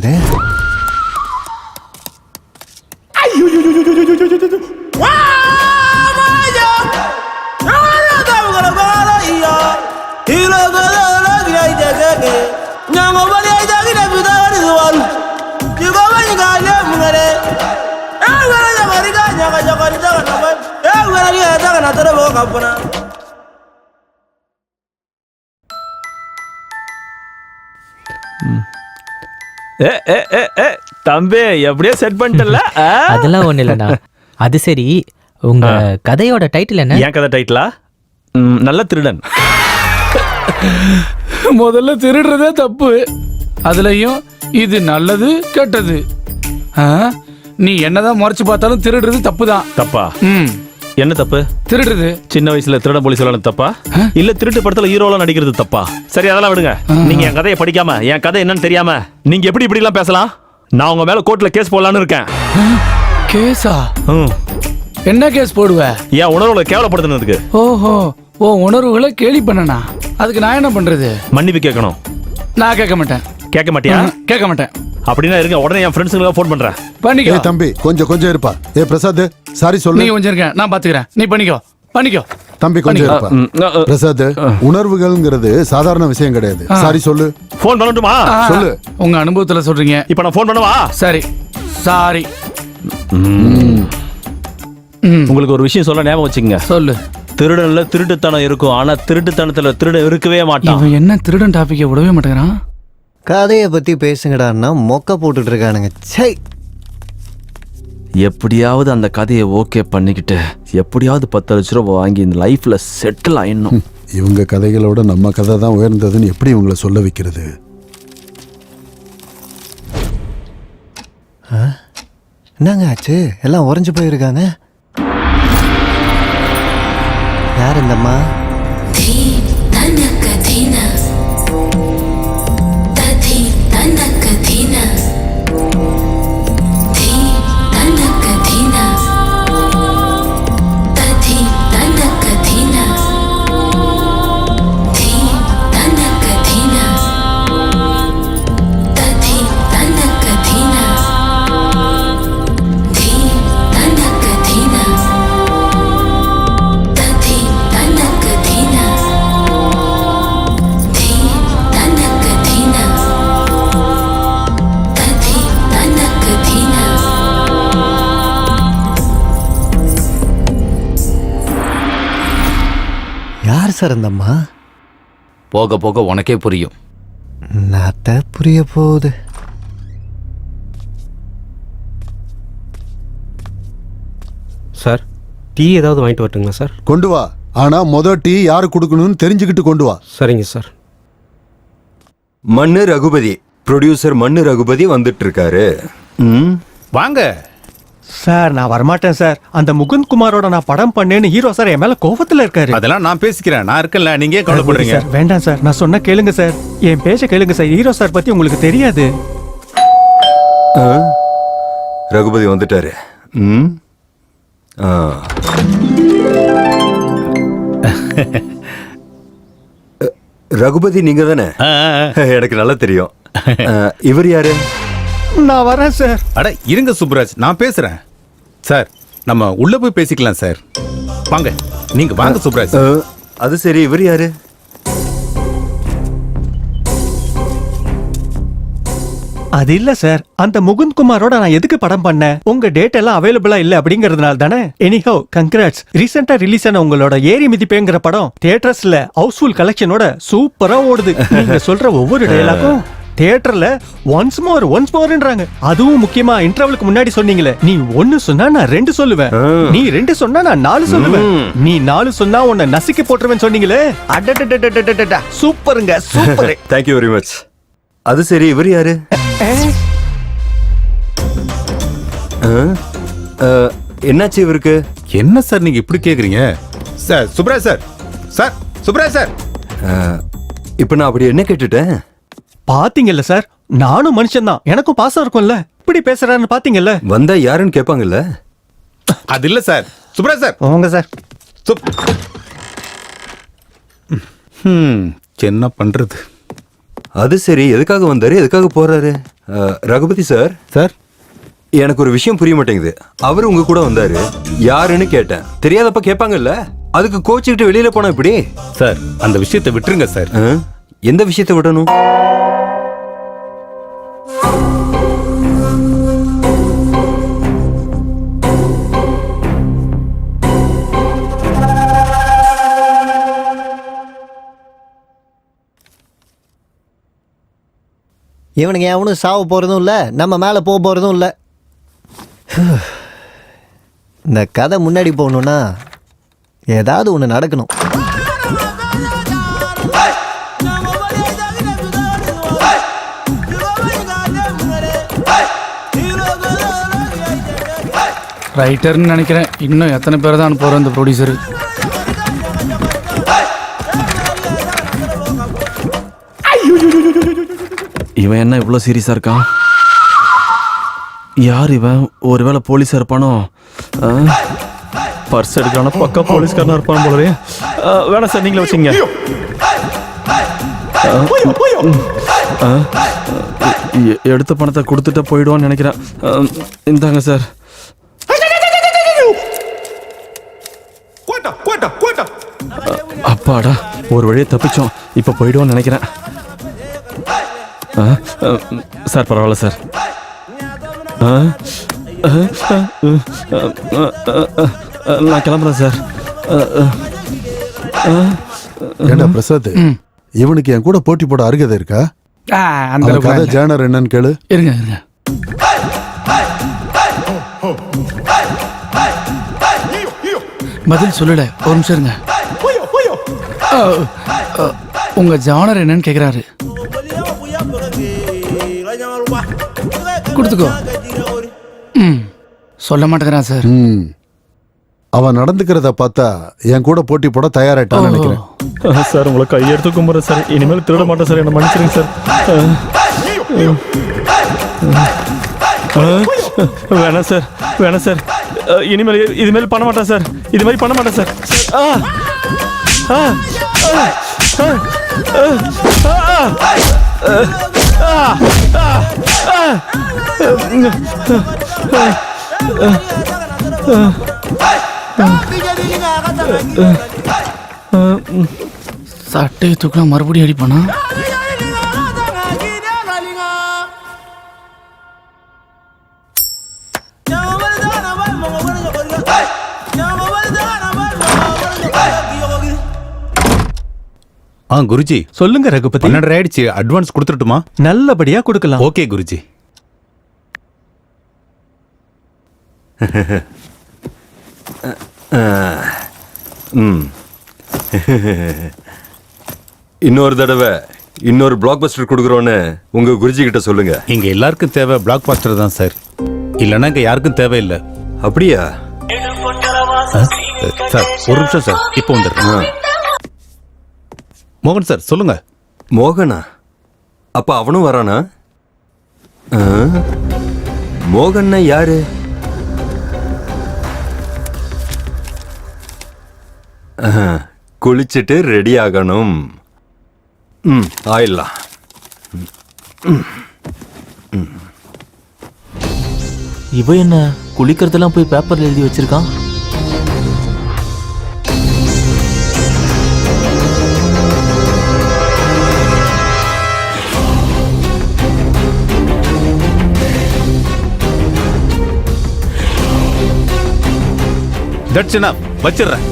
ಆಗಿದೆ Mm. தம்பி எப்படியோ செட் பண்ணிட்டல? அதெல்லாம் ஒண்ணு இல்லைண்ணா. அது சரி உங்க கதையோட டைட்டில் என்ன? என் கதை டைட்டிலா நல்ல திருடன். முதல்ல திருடுறதே தப்பு. அதுலயும் இது நல்லது கெட்டது. ஆ? நீ என்னதான் முறைச்சு பார்த்தாலும் திருடுறது தப்பு தான் தப்பா? ம். என்ன தப்பு? திருடுறது. சின்ன வயசுல திருடன் போலீஸ் சொல்லணும் தப்பா? இல்ல திருட்டு படத்துல ஹீரோலாம் நடிக்கிறது தப்பா? சரி அதெல்லாம் விடுங்க. நீங்க என் கதையை படிக்காம என் கதை என்னன்னு தெரியாம நீங்க எப்படி இப்படி எல்லாம் பேசலாம்? நான் உங்க மேல கோர்ட்ல கேஸ் போடலான்னு இருக்கேன். கேஸா. என்ன கேஸ் போடுவ? என் உணர்வுகளை கேவலப்படுத்தினதுக்கு. ஓஹோ ஓ உணர்வுகளை கேலி பண்ணனா? அதுக்கு நான் என்ன பண்றது? மன்னிப்பு கேட்கணும். நான் கேட்க மாட்டேன். கேட்க மாட்டியா? கேட்க மாட்டேன். அப்படின்னா இருங்க உடனே என் ஃப்ரெண்ட்ஸுங்களுக்கு ஃபோன் பண்றேன். பண்ணிக்கோ. ஏய் தம்பி கொஞ்சம் கொஞ்சம் இருப்பா. ஏ பிரசாத் சாரி நீ சொல்லு கொஞ்சம் இருக்க நான் பாத்துக்கிறேன். நீ பண்ணிக்கோ பண்ணிக்கோ. தம்பி கொஞ்சம் இருப்பா. பிரசாத் உணர்வுகள்ங்கிறது சாதாரண விஷயம் கிடையாது. சாரி சொல்லு. ஃபோன் பண்ணட்டுமா? சொல்லு. உங்க அனுபவத்துல சொல்றீங்க. இப்போ நான் ஃபோன் பண்ணவா? சரி. சாரி உங்களுக்கு ஒரு விஷயம் சொல்ல ஞாபகம் வச்சுக்கங்க. சொல்லு. திருடன்ல திருட்டுத்தனம் இருக்கும். ஆனா திருட்டுத்தனத்துல திருடன் இருக்கவே மாட்டான். இவன் என்ன திருடன் டாபிக்கை விடவே மாட்டேங்கிறான்? கதையை பத்தி பேசுங்கடான்னா மொக்க போட்டுட்டு இருக்கானுங்க. சை எப்படியாவது அந்த கதையை ஓகே பண்ணிக்கிட்டு எப்படியாவது பத்து லட்ச ரூபா வாங்கி இந்த லைஃப்ல செட்டில் ஆயிடணும். இவங்க கதைகளோட நம்ம கதை தான் உயர்ந்ததுன்னு எப்படி இவங்கள சொல்ல வைக்கிறது? என்னங்க ஆச்சு? எல்லாம் உறைஞ்சு போயிருக்காங்க. யார் இந்தம்மா? சார் இந்தம்மா போக போக உனக்கே புரியும் நாத்த புரிய போகுது சார் டீ ஏதாவது வாங்கிட்டு வரட்டுங்களா சார் கொண்டு வா ஆனா மொதல் டீ யாரு கொடுக்கணும்னு தெரிஞ்சுக்கிட்டு கொண்டு வா சரிங்க சார் மண்ணு ரகுபதி ப்ரொடியூசர் மண்ணு ரகுபதி வந்துட்டு இருக்காரு ம் வாங்க சார் நான் வரமாட்டேன் சார். அந்த முகுந்த் குமாரோட நான் படம் பண்ணேன்னு ஹீரோ சார் என் மேல கோவத்துல இருக்காரு. அதெல்லாம் நான் பேசிக்கிறேன். நான் இருக்கேன்ல நீங்க கவலைப்படுறீங்க. சார் வேண்டாம் சார். நான் சொன்ன கேளுங்க சார். என் பேச்ச கேளுங்க சார். ஹீரோ சார் பத்தி உங்களுக்கு தெரியாது. ஆ? ரகுபதி வந்துட்டாரு. ம்? ஆ. ரகுபதி நீங்க தானே. எனக்கு நல்லா தெரியும். இவர் யாரு? நான் வரேன் சார். அட இருங்க சுப்ராஜ் நான் பேசுறேன். சார் நம்ம உள்ள போய் பேசிக்கலாம் சார். வாங்க. நீங்க வாங்க சுப்ராஜ் அது சரி. இவர் யாரு? அது இல்ல சார். அந்த முகுந்த் குமாரோட நான் எதுக்கு படம் பண்ணேன்? உங்க டேட் எல்லாம் அவைலபிளா இல்ல அப்படிங்கறதுனால தானே? எனிஹோ கங்க்ராட்ஸ் ரீசெண்டா ரிலீஸ் ஆன உங்களோட ஏரி மிதிப்பேங்கிற படம் தியேட்டர்ஸ்ல ஹவுஸ்ஃபுல் கலெக்ஷனோட சூப்பரா ஓடுது. நீங்க சொல்ற ஒவ்வொரு டயலாக்கும் தியேட்டர்ல ஒன்ஸ் மோர் ஒன்ஸ் மோர்ன்றாங்க அதுவும் முக்கியமா இன்டர்வலுக்கு முன்னாடி சொன்னீங்களே. நீ ஒன்னு சொன்னா நான் ரெண்டு சொல்லுவேன். நீ ரெண்டு சொன்னா நான் நாலு சொல்லுவேன். நீ நாலு சொன்னா உன்னை நசுக்கி போட்டுருவேன் சொன்னீங்களே. அடடடடடடடா சூப்பருங்க super. Thank you very much அது சரி இவர் யாரு? என்னாச்சு இவருக்கு? என்ன சார் நீங்க இப்படி கேக்குறீங்க? Sir Subra sir. Sir Subra sir. இப்போ நான் அப்படி என்ன கேட்டுட்டேன்? பாத்தீங்கல்ல சார்? நானும் மனுஷன்தான். எனக்கும் பாசம் இருக்கும்ல. இப்படி பேசுறாருன்னு பாத்தீங்கல்ல? வந்தா யாருன்னு கேட்பாங்கல்ல அது இல்ல சார். சுப்ராஜ் சார். போங்க சார். சுப். ம் என்ன பண்றது? அது சரி. எதுக்காக வந்தாரு? எதுக்காக போறாரு? அஹ், ரகுபதி சார்? சார். எனக்கு ஒரு விஷயம் புரிய மாட்டேங்குது. அவர் உங்க கூட வந்தாரு. யாருன்னு கேட்டேன். தெரியாதப்ப கேட்பாங்கல்ல அதுக்கு கோச்சுக்கிட்டு வெளியில போனா இப்படி? சார் அந்த விஷயத்தை விட்டுருங்க சார். அஹ், எந்த விஷயத்தை விடணும்? இவனுங்க எவனும் சாவ போகிறதும் இல்லை நம்ம மேலே போக போகிறதும் இல்லை. இந்த கதை முன்னாடி போகணுன்னா ஏதாவது ஒன்று நடக்கணும். ரைட்டர்னு நினைக்கிறேன். இன்னும் எத்தனை பேர் தான் போகிறோம் இந்த ப்ரொடியூசரு இவன் என்ன இவ்வளோ சீரியஸாக இருக்கான் யார் இவன்? ஒருவேளை போலீஸாக இருப்பானோ? பர்ஸ் எடுக்கான பக்கா போலீஸ்காரனா இருப்பான் போலவே. வேணாம் சார் நீங்களே வச்சுங்க எடுத்த பணத்தை கொடுத்துட்டு போயிடுவான்னு நினைக்கிறேன். இந்தாங்க சார். அப்பாடா ஒரு வழியை தப்பிச்சோம். இப்போ போயிடுவோன்னு நினைக்கிறேன். சார் பரவாயில்ல சார். நான் கிளம்புறேன் சார். ஏண்டா பிரசாத்? இவனுக்கு என் கூட போட்டி போட அருகதை இருக்கா? அந்த கதை ஜேனர் என்னன்னு கேளு. இருங்க இருங்க. பதில் சொல்லல. ஒரு நிமிஷம் இருங்க. உங்க ஜானர் என்னன்னு கேக்குறாரு. கொடுத்துக்கோ. ம். சொல்ல மாட்டேங்கிறான் சார். ம். அவன் நடந்துக்கிறத பார்த்தா என் கூட போட்டி போட தயாராயிட்டான்னு நினைக்கிறேன். சார் உங்களை கையெடுத்து கும்பிட்றேன் சார். இனிமேல் திருட மாட்டேன் சார். என்ன மன்னிச்சிருங்க சார். வேணாம் சார். வேணாம் சார். இனிமேல் இதுமாரி பண்ண மாட்டேன் சார். இது மாதிரி பண்ண மாட்டேன் சார். ஆ. ஆ. ஆ. ஆ. சட்டையை தூக்கினா மறுபடியும் அடிப்பானா? குருஜி. சொல்லுங்க ரகுபதி. பன்னெண்டரை ஆயிடுச்சு. அட்வான்ஸ் கொடுத்துட்டுமா நல்லபடியா கொடுக்கலாம். ஓகே குருஜி. இன்னொரு தடவை இன்னொரு பிளாக் பஸ்டர் கொடுக்குறோன்னு உங்க குருஜி கிட்ட சொல்லுங்க. இங்க எல்லாருக்கும் தேவை பிளாக் பாஸ்டர் தான் சார் இல்லைன்னா இங்க யாருக்கும் தேவையில்லை. அப்படியா? சார் ஒரு நிமிஷம் சார் இப்போ வந்துடுறேன். மோகன் சார் சொல்லுங்க. மோகனா? அப்ப அவனும் வரானா? ஆ? மோகன்னா யாரு? ஆஹா, குளிச்சிட்டு ரெடி ஆகணும். ம் ஆயிடலாம். இவ என்ன குளிக்கிறதெல்லாம் போய் பேப்பர்ல எழுதி வச்சிருக்கான்? தட்ஸ் என்ன வச்சிடுறேன்.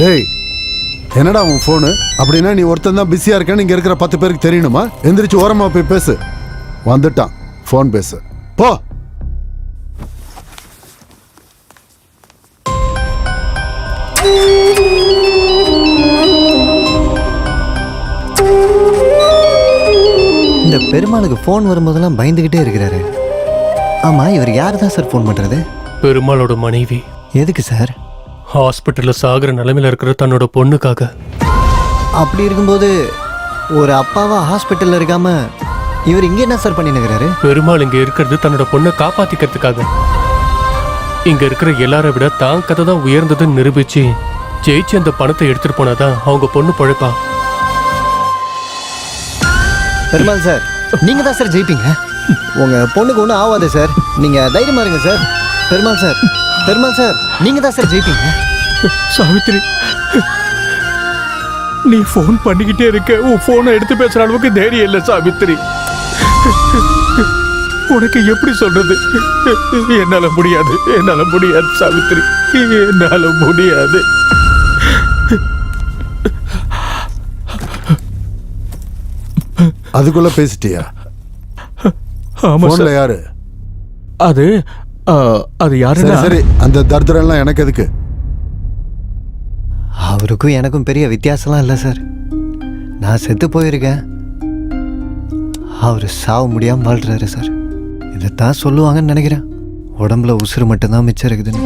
டேய் என்னடா உன் ஃபோனு அப்படின்னா நீ ஒருத்தன் தான் பிஸியாக இருக்கேன்னு இங்கே இருக்கிற பத்து பேருக்கு தெரியணுமா? எந்திரிச்சு ஓரமாக போய் பேசு. வந்துட்டான். ஃபோன் பேசு. போ. பெருமாளுக்கு ஃபோன் வரும்போதெல்லாம் பயந்துக்கிட்டே இருக்கிறாரு. ஆமாம் இவர் யார் தான் சார் ஃபோன் பண்ணுறது பெருமாளோட மனைவி. எதுக்கு சார்? ஹாஸ்பிட்டல்ல சாகுற நிலைமையில இருக்கிற தன்னோட பொண்ணுக்காக. அப்படி இருக்கும்போது ஒரு அப்பாவா ஹாஸ்பிட்டலில் இருக்காம இவர் இங்க என்ன சார் பண்ணினுக்கிறாரு பெருமாள் இங்க இருக்கிறது தன்னோட பொண்ணை காப்பாத்திக்கிறதுக்காக. இங்க இருக்கிற எல்லாரை விட தான் கதை தான் உயர்ந்ததுன்னு நிரூபிச்சு ஜெயிச்சு அந்த பணத்தை எடுத்துட்டு போனாதான் அவங்க பொண்ணு பழைப்பா. பெருமாள் சார் நீங்க தான் சார் ஜெயிப்பீங்க? உங்க பொண்ணுக்கு ஒன்றும் ஆகாது சார். நீங்க தைரியமா இருங்க sir. Perumal sir. Perumal sir. நீங்க தான் சார் ஜெயிப்பீங்க? சாவித்ரி நீ ஃபோன் பண்ணிக்கிட்டே இருக்க. உன் ஃபோனை எடுத்து பேசுற அளவுக்கு தைரியம் இல்லை சாவித்ரி உனக்கு எப்படி சொல்றது? என்னால முடியாது. என்னால முடியாது சாவித்ரி என்னால முடியாது. அதுக்குள்ள பேசிட்டியா? ஆமா போன்ல யாரு? அது ஆ, அது சரி யாருன்னா? சரி அந்த தர்தரம் எல்லாம் எனக்கு எதுக்கு? அவருக்கும் எனக்கும் பெரிய வித்தியாசம்லாம் இல்லை சார். நான் செத்து போயிருக்கேன். அவர் சாவு முடியாம வாழ்றாரு சார். இதைத்தான் சொல்லுவாங்கன்னு நினைக்கிறேன். உடம்புல உசுறு மட்டும்தான் மிச்சம் இருக்குதுன்னு.